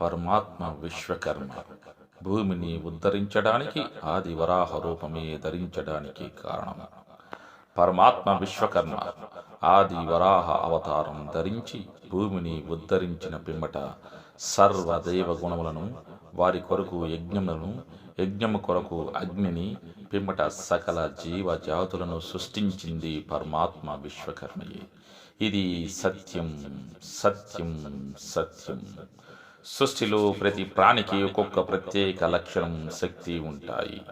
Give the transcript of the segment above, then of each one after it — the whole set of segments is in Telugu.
పరమాత్మ విశ్వకర్మ. భూమిని ఉద్ధరించడానికి ఆది వరాహ రూపమే ధరించడానికి కారణం. పరమాత్మ విశ్వకర్మ. ఆది వరాహ అవతారం ధరించి భూమిని ఉద్ధరించిన పిమ్మట సర్వదేవ గుణములను వారి కొరకు యజ్ఞములను యజ్ఞము కొరకు అగ్నిని పిమ్మట సకల జీవ జాతులను సృష్టించింది పరమాత్మ విశ్వకర్మయే. ఇది సత్యం సత్యం సత్యం. సృష్టిలో ప్రతి ప్రాణికి ఒక్కొక్క ప్రత్యేక లక్షణం శక్తి ఉంటాయి.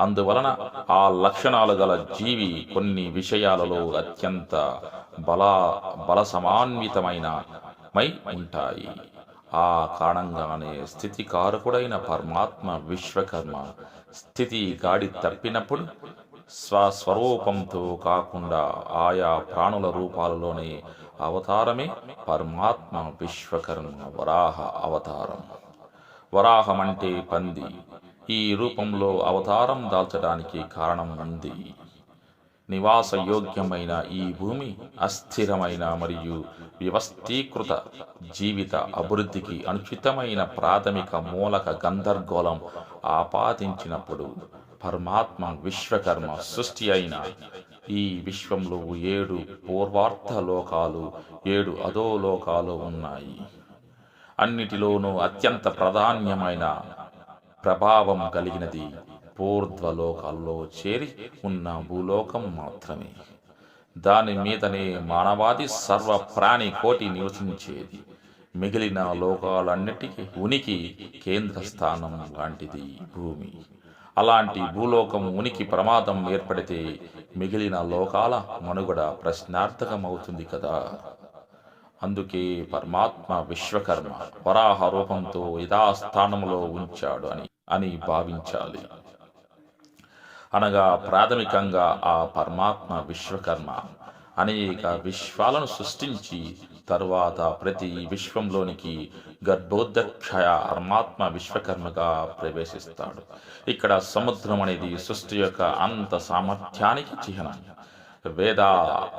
అందువలన ఆ లక్షణాలు గల జీవి కొన్ని విషయాలలో అత్యంత బల బల సమాన్వితమైన మై ఉంటాయి. ఆ కారణంగానే స్థితికారకుడైన పరమాత్మ విశ్వకర్మ స్థితి గాడి తప్పినప్పుడు స్వస్వరూపంతో కాకుండా ఆయా ప్రాణుల రూపాలలోనే అవతారమే పరమాత్మ విశ్వకర్మ వరాహ అవతారం. వరాహం అంటే పంది. ఈ రూపంలో అవతారం దాల్చడానికి కారణం ఉంది నివాసయోగ్యమైన ఈ భూమి అస్థిరమైన మరియు వ్యవస్థీకృత జీవిత అభివృద్ధికి అనుచితమైన ప్రాథమిక మూలక గందర్గోళం ఆపాదించినప్పుడు పరమాత్మ విశ్వకర్మ సృష్టి అయిన ఈ విశ్వంలో ఏడు పూర్వార్థ లోకాలు ఏడు అధో లోకాలు ఉన్నాయి. అన్నిటిలోనూ అత్యంత ప్రాధాన్యమైన ప్రభావం కలిగినది పూర్ధ్వలోకాల్లో చేరి ఉన్న భూలోకం మాత్రమే. దాని మీదనే మానవాది సర్వ ప్రాణి కోటి నివసించేది. మిగిలిన లోకాలన్నిటికీ ఉనికి కేంద్ర స్థానం లాంటిది భూమి. అలాంటి భూలోకం ఉనికి ప్రమాదం ఏర్పడితే మిగిలిన లోకాల మనుగడ ప్రశ్నార్థకమవుతుంది కదా. అందుకే పరమాత్మ విశ్వకర్మ వరాహ రూపంతో యథాస్థానంలో ఉంచాడు అని అని భావించాలి. అనగా ప్రాథమికంగా ఆ పరమాత్మ విశ్వకర్మ అనేక విశ్వాలను సృష్టించి తరువాత ప్రతి విశ్వంలోనికి గర్భోదక్షయ పరమాత్మ విశ్వకర్మగా ప్రవేశిస్తాడు. ఇక్కడ సముద్రం అనేది సృష్టి యొక్క అంత సామర్థ్యానికి చిహ్నం. వేద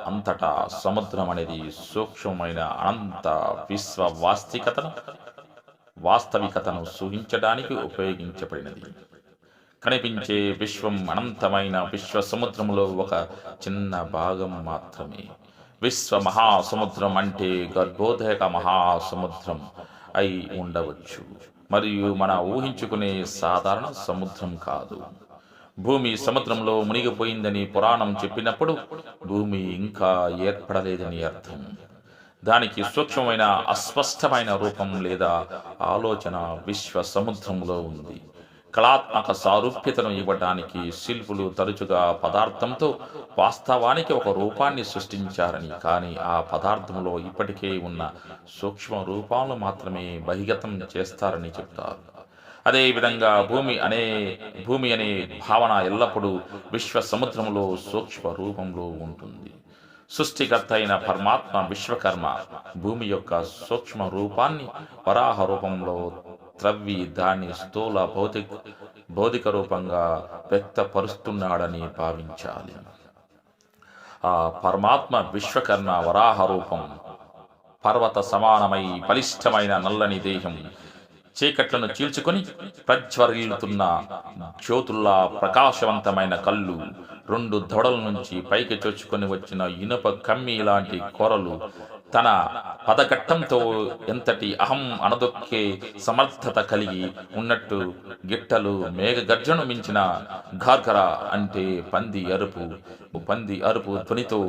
అంతటా సముద్రం అనేది సూక్ష్మమైన అనంత విశ్వ వాస్తవికతను వాస్తవికతను సూహించడానికి ఉపయోగించబడినది. కనిపించే విశ్వం అనంతమైన విశ్వ సముద్రంలో ఒక చిన్న భాగం మాత్రమే. విశ్వ మహాసముద్రం అంటే గర్భోదయక మహాసముద్రం అయి ఉండవచ్చు. మరియు మన ఊహించుకునే సాధారణ సముద్రం కాదు. భూమి సముద్రంలో మునిగిపోయిందని పురాణం చెప్పినప్పుడు భూమి ఇంకా ఏర్పడలేదని అర్థం. దానికి సూక్ష్మమైన అస్పష్టమైన రూపం లేదా ఆలోచన విశ్వ సముద్రంలో ఉంది. కళాత్మక సారూప్యతను ఇవ్వడానికి శిల్పులు తరచుగా పదార్థంతో వాస్తవానికి ఒక రూపాన్ని సృష్టించారని కానీ ఆ పదార్థంలో ఇప్పటికే ఉన్న సూక్ష్మ రూపాలను మాత్రమే బహిగతం చేస్తారని చెప్తారు. అదేవిధంగా భూమి అనే భూమి అనే భావన ఎల్లప్పుడూ విశ్వ సముద్రంలో సూక్ష్మ రూపంలో ఉంటుంది. సృష్టికర్త అయిన పరమాత్మ విశ్వకర్మ భూమి యొక్క సూక్ష్మ రూపాన్ని వరాహ రూపంలో త్రవ్వి దాన్ని స్థూల భౌతిక భౌతిక రూపంగా వ్యక్తపరుస్తున్నాడని భావించాలి. ఆ పరమాత్మ విశ్వకర్మ వరాహ రూపం పర్వత సమానమై బలిష్టమైన నల్లని దేహం చీకట్లను చీల్చుకొని ప్రజ్వరిల్లుతున్న జ్యోతుల్లా ప్రకాశవంతమైన కళ్ళు రెండు దొడల నుంచి పైకి చొచ్చుకొని వచ్చిన ఇనుప కమ్మి లాంటి కొరలు తన పదఘట్టంతో ఎంతటి అహం అనదొక్కే సమర్థత కలిగి ఉన్నట్టు గిట్టలు మేఘగర్జను మించిన ఘార్ఘర అంటే పంది అరుపు. పంది అరుపు ధ్వనితో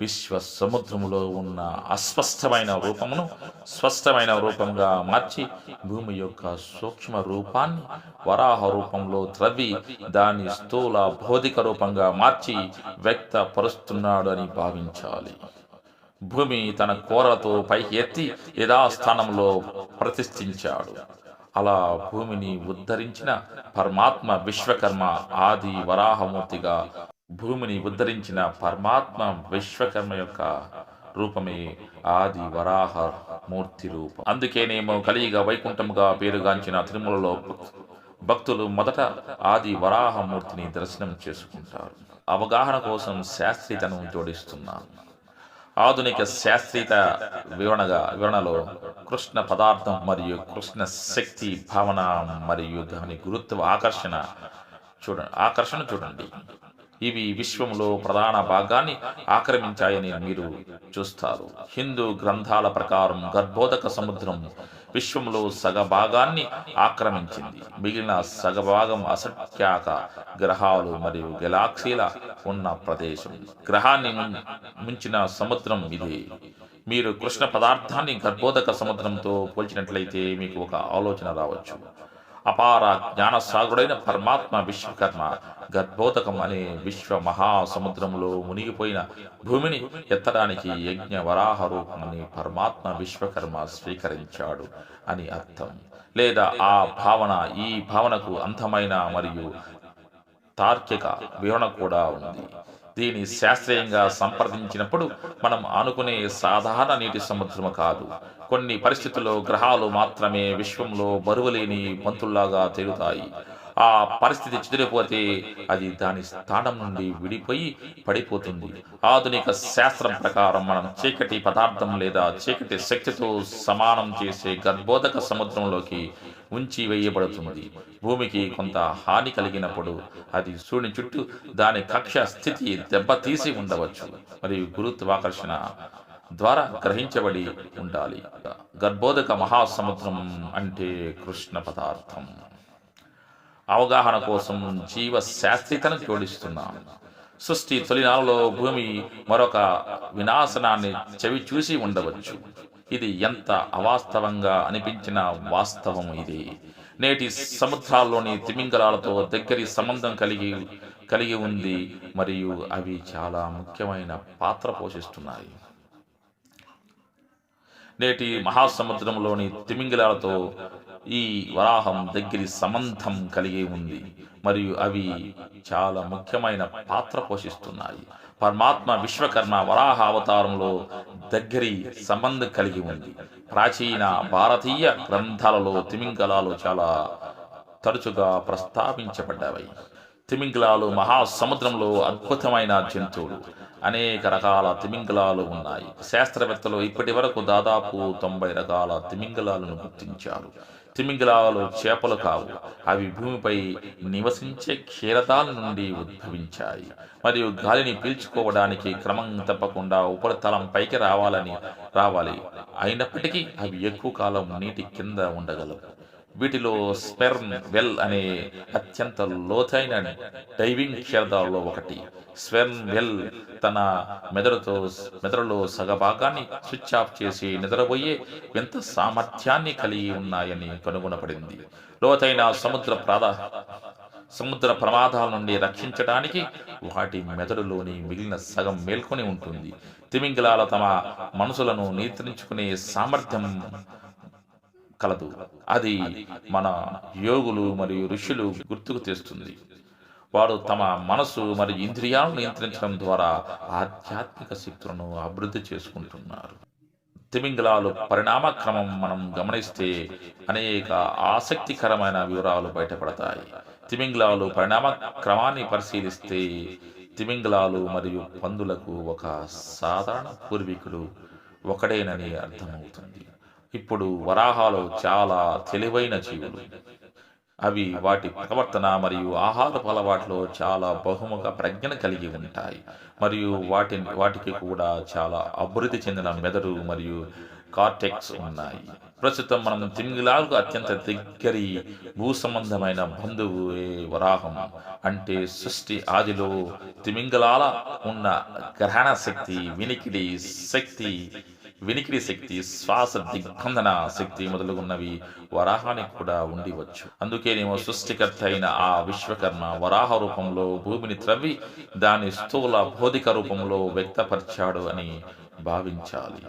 విశ్వ సముద్రములో ఉన్న అస్పష్టమైన రూపమును స్పష్టమైన రూపంగా మార్చి భూమి యొక్క సూక్ష్మ రూపాన్ని వరాహ రూపంలో త్రవ్వి దాన్ని స్థూల భౌతిక రూపంగా మార్చి వ్యక్తపరుస్తున్నాడు అని భావించాలి. భూమి తన కోరలతో పైకి ఎత్తి యథాస్థానంలో ప్రతిష్ఠించాడు. అలా భూమిని ఉద్ధరించిన పరమాత్మ విశ్వకర్మ ఆది వరాహమూర్తిగా భూమిని ఉద్ధరించిన పరమాత్మ విశ్వకర్మ యొక్క రూపమే ఆది వరాహ మూర్తి రూపం. అందుకేనేమో కలియుగ వైకుంఠముగా పేరుగాంచిన తిరుమలలో భక్తులు మొదట ఆది వరాహమూర్తిని దర్శనం చేసుకుంటారు. అవగాహన కోసం శాస్త్రీయతను జోడిస్తున్నాను ఆధునిక శాస్త్రీయత వివరణగా వివరణలో కృష్ణ పదార్థం మరియు కృష్ణ శక్తి భావన మరియు దాని గురుత్వ ఆకర్షణ చూడండి ఆకర్షణ చూడండి. ఇవి విశ్వంలో ప్రధాన భాగాన్ని ఆక్రమించాయని మీరు చూస్తారు. హిందూ గ్రంథాల ప్రకారం గర్భోదక సముద్రం విశ్వంలో సగ భాగాన్ని ఆక్రమించింది. మిగిలిన సగభాగం అసఖ్యాక గ్రహాలు మరియు గెలాక్సీల ఉన్న ప్రదేశం. గ్రహాన్ని ముంచిన సముద్రం ఇది. మీరు కృష్ణ పదార్థాన్ని గర్భోదక సముద్రంతో పోల్చినట్లయితే మీకు ఒక ఆలోచన రావచ్చు. అపార జ్ఞానసాగుడైన పరమాత్మ విశ్వకర్మ గర్భోదకం అనే విశ్వ మహాసముద్రంలో మునిగిపోయిన భూమిని ఎత్తడానికి యజ్ఞ వరాహ రూపమని పరమాత్మ విశ్వకర్మ స్వీకరించాడు అని అర్థం. లేదా ఆ భావన ఈ భావనకు అంతమైన మరియు తార్కిక వివరణ కూడా ఉంది. దీని శాస్త్రీయంగా సంప్రదించినప్పుడు మనం అనుకునే సాధారణ నీటి సముద్రము కాదు. కొన్ని పరిస్థితుల్లో గ్రహాలు మాత్రమే విశ్వంలో బరువులేని బంతుల్లాగా తేలుతాయి. ఆ పరిస్థితి చెదిరిపోతే అది దాని స్థానం నుండి విడిపోయి పడిపోతుంది. ఆధునిక శాస్త్రం ప్రకారం మనం చీకటి పదార్థం లేదా చీకటి శక్తితో సమానం చేసే గర్భోధక సముద్రంలోకి ఉంచి వేయబడుతుంది భూమికి కొంత హాని కలిగినప్పుడు అది సూర్యుని చుట్టూ దాని కక్ష స్థితి దెబ్బతీసి ఉండవచ్చు మరియు గురుత్వాకర్షణ ద్వారా గ్రహించబడి ఉండాలి. గర్భోదక మహాసముద్రం అంటే కృష్ణ పదార్థం. అవగాహన కోసం జీవ శాస్త్రీయతను జోడిస్తున్నాం. సృష్టి తొలినాలలో భూమి మరొక వినాశనాన్ని చవి చూసి ఉండవచ్చు. ఇది ఎంత అవాస్తవంగా అనిపించిన వాస్తవం ఇది. నేటి సముద్రాల్లోని తిమింగలాలతో దగ్గరి సంబంధం కలిగి కలిగి ఉంది మరియు అవి చాలా ముఖ్యమైన పాత్ర పోషిస్తున్నాయి. నేటి మహాసముద్రంలోని తిమింగలాలతో ఈ వరాహం దగ్గరి సంబంధం కలిగి ఉంది. మరియు అవి చాలా ముఖ్యమైన పాత్ర పోషిస్తున్నాయి. పరమాత్మ విశ్వకర్మ వరాహ అవతారంలో దగ్గరి సంబంధం కలిగి ఉంది. ప్రాచీన భారతీయ గ్రంథాలలో తిమింగలాలు చాలా తరచుగా ప్రస్తావించబడ్డాయి. తిమింగలాలు మహాసముద్రంలో అద్భుతమైన జంతువులు. అనేక రకాల తిమింగలాలు ఉన్నాయి. శాస్త్రవేత్తలు ఇప్పటి వరకు దాదాపు తొంభై రకాల తిమింగలాలను గుర్తించారు. తిమింగలాలు చేపలు కావు. అవి భూమిపై నివసించే క్షీరతాల నుండి ఉద్భవించాయి. మరియు గాలిని పీల్చుకోవడానికి క్రమం తప్పకుండా ఉపరితలం పైకి రావాలని రావాలి. అయినప్పటికీ అవి ఎక్కువ కాలం నీటి కింద ఉండగలవు. వీటిలో స్పెర్మ్ వెల్ అనే అత్యంత లోతైన డైవింగ్ క్షేత్రాల్లో ఒకటి. స్పెర్మ్ వెల్ తన మెదడుతో మెదడులో సగభాగాన్ని స్విచ్ ఆఫ్ చేసి నిద్రపోయే ఎంత సామర్థ్యాన్ని కలిగి ఉన్నాయని కనుగొనబడింది. లోతైన సముద్ర ప్రాధ సముద్ర ప్రమాదాల నుండి రక్షించడానికి వాటి మెదడులోని మిగిలిన సగం మేల్కొని ఉంటుంది. తిమింగలాల తమ మనసులను నియంత్రించుకునే సామర్థ్యం కలదు. అది మన యోగులు మరియు ఋషులు గుర్తుకు తెస్తుంది. వారు తమ మనసు మరియు ఇంద్రియాలను నియంత్రించడం ద్వారా ఆధ్యాత్మిక శక్తులను అభివృద్ధి చేసుకుంటున్నారు. తిమింగలాలు పరిణామ క్రమం మనం గమనిస్తే అనేక ఆసక్తికరమైన వివరాలు బయటపడతాయి. తిమింగలాలు పరిణామ క్రమాన్ని పరిశీలిస్తే తిమింగలాలు మరియు పందులకు ఒక సాధారణ పూర్వీకుడు ఒకడేనని అర్థమవుతుంది. ఇప్పుడు వరాహాలు చాలా తెలివైన జీవులు. అవి వాటి ప్రవర్తన మరియు ఆహారపు అలవాట్లో చాలా బహుముఖ ప్రజ్ఞను కలిగి ఉంటాయి. మరియు వాటి వాటికి కూడా చాలా అభివృద్ధి చెందిన మెదడు మరియు కార్టెక్స్ ఉన్నాయి. ప్రస్తుతం మనం తిమింగిలాలకు అత్యంత దగ్గరి భూ సంబంధమైన బంధువు వరాహం. అంటే సృష్టి ఆదిలో తిమింగలాల ఉన్న గ్రహణ శక్తి వినికిడి శక్తి వినికిడి శక్తి శ్వాస దిగ్బంధన శక్తి మొదలుగున్నవి వరాహానికి కూడా ఉండివచ్చు. అందుకేనేమో సృష్టికర్త అయిన ఆ విశ్వకర్మ వరాహ రూపంలో భూమిని త్రవ్వి దాని స్థూల భౌతిక రూపంలో వ్యక్తపరిచాడు అని భావించాలి.